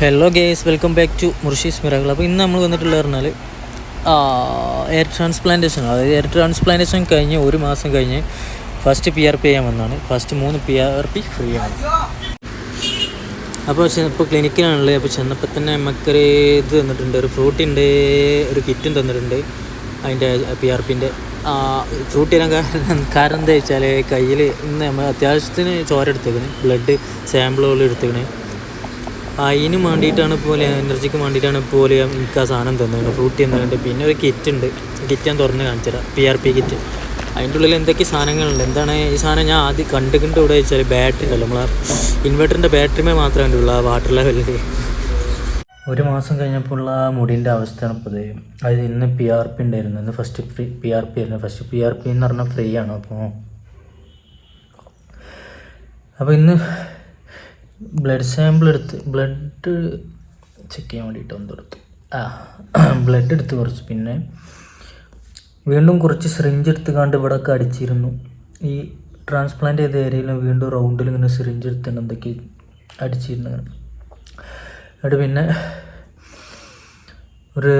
Hello guys welcome back to മുർഷീസ് മിറകൾ അപ്പോൾ ഇന്ന് നമ്മൾ വന്നിട്ടുള്ള പറഞ്ഞാൽ എയർ ട്രാൻസ്പ്ലാന്റേഷൻ അതായത് എയർ ട്രാൻസ്പ്ലാന്റേഷൻ കഴിഞ്ഞ് ഒരു മാസം കഴിഞ്ഞ് ഫസ്റ്റ് പി ആർ പി ചെയ്യാൻ വന്നതാണ് ഫസ്റ്റ് മൂന്ന് പി ആർ പി ഫ്രീ ആണ്. അപ്പോൾ ഇപ്പോൾ ക്ലിനിക്കിലാണുള്ളത് അപ്പോൾ ചെന്നപ്പോൾ തന്നെ നമുക്കൊരു ഇത് തന്നിട്ടുണ്ട്. ഒരു ഫ്രൂട്ടിന്റെ ഒരു കിറ്റും തന്നിട്ടുണ്ട്. അതിന്റെ പി ആർ പിന്റെ ഫ്രൂട്ട് കാരണം കാരണം എന്താ വെച്ചാൽ കയ്യിൽ ഇന്ന് നമ്മൾ അത്യാവശ്യത്തിന് ചോര എടുത്തേക്കണേ. ബ്ലഡ് സാമ്പിളുകൾ എടുത്തേക്കണ്. അതിന് വേണ്ടിയിട്ടാണ് പോലെ എനർജിക്ക് വേണ്ടിയിട്ടാണ് പോലെ എനിക്ക് ആ സാധനം തന്നത്. ഫ്രൂട്ടി തന്നിട്ടുണ്ട് പിന്നെ ഒരു കിറ്റ് ഉണ്ട്. കിറ്റ് ഞാൻ തുറന്ന് കാണിച്ചു തരാം പി ആർ പി കിറ്റ് അതിന്റെ ഉള്ളിൽ എന്തൊക്കെ സാധനങ്ങളുണ്ട്? എന്താണ് ഈ സാധനം ഞാൻ ആദ്യം കണ്ടുകൊണ്ട് ഇവിടെ വെച്ചാൽ ബാറ്ററി ഉണ്ടല്ലോ. നമ്മളെ ഇൻവെർട്ടറിന്റെ ബാറ്ററിമേ മാത്രമേ കണ്ടുള്ളൂ ആ വാട്ടർ ലെവലിൽ ഒരു മാസം കഴിഞ്ഞപ്പോൾ ആ മുടിന്റെ അവസ്ഥയാണ് ഇപ്പോൾ അതായത് ഇന്ന് പി ആർ പി ഉണ്ടായിരുന്നു. ഇന്ന് first free P R P ആയിരുന്നു. ഫസ്റ്റ് പി ആർ പി എന്ന് പറഞ്ഞാൽ ഫ്രീ ആണ് അപ്പോൾ. അപ്പോൾ ഇന്ന് ബ്ലഡ് സാമ്പിൾ എടുത്ത് ബ്ലഡ് ചെക്ക് ചെയ്യാൻ വേണ്ടിയിട്ട് ഒന്ന് എടുത്തു. ആ ബ്ലഡ് എടുത്ത് കുറച്ച്. പിന്നെ വീണ്ടും കുറച്ച് സിറിഞ്ച് എടുത്ത് കണ്ട് ഇവിടെ ഒക്കെ അടിച്ചിരുന്നു. ഈ ട്രാൻസ്പ്ലാന്റ് ചെയ്ത ഏരിയയിൽ വീണ്ടും റൗണ്ടിൽ ഇങ്ങനെ സിറിഞ്ച് എടുത്തിട്ട് എന്തൊക്കെ അടിച്ചിരുന്നു എന്നിട്ട് പിന്നെ ഒരു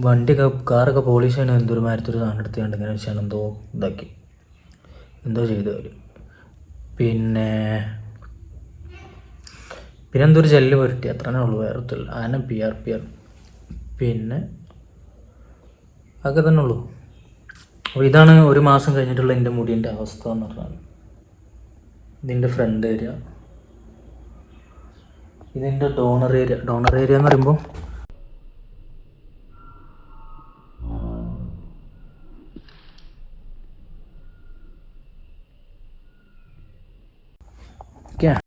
വണ്ടിയൊക്കെ കാറൊക്കെ പോളിഷ് ചെയ്യണ എന്തൊരു മാരത്തൊരു സാധനം എടുത്ത് കണ്ട് ഇങ്ങനെ വെച്ചാൽ എന്തോ ഇതാക്കി. എന്തോ ചെയ്തു അവർ പിന്നെ പിന്നെ എന്തൊരു ചെല്ല് പുരട്ടി? അത്രേ ഉള്ളൂ വേറെ ആന പി ആർ പി ആർ പിന്നെ അതൊക്കെ തന്നെ ഉള്ളൂ. അപ്പോൾ ഇതാണ് ഒരു മാസം കഴിഞ്ഞിട്ടുള്ള എന്റെ മുടീന്റെ അവസ്ഥ എന്ന് പറഞ്ഞാൽ ഇതിന്റെ ഫ്രണ്ട് ഏരിയ ഇതിന്റെ ഡോണർ ഏരിയ ഡോണർ ഏരിയ എന്ന് പറയുമ്പോൾ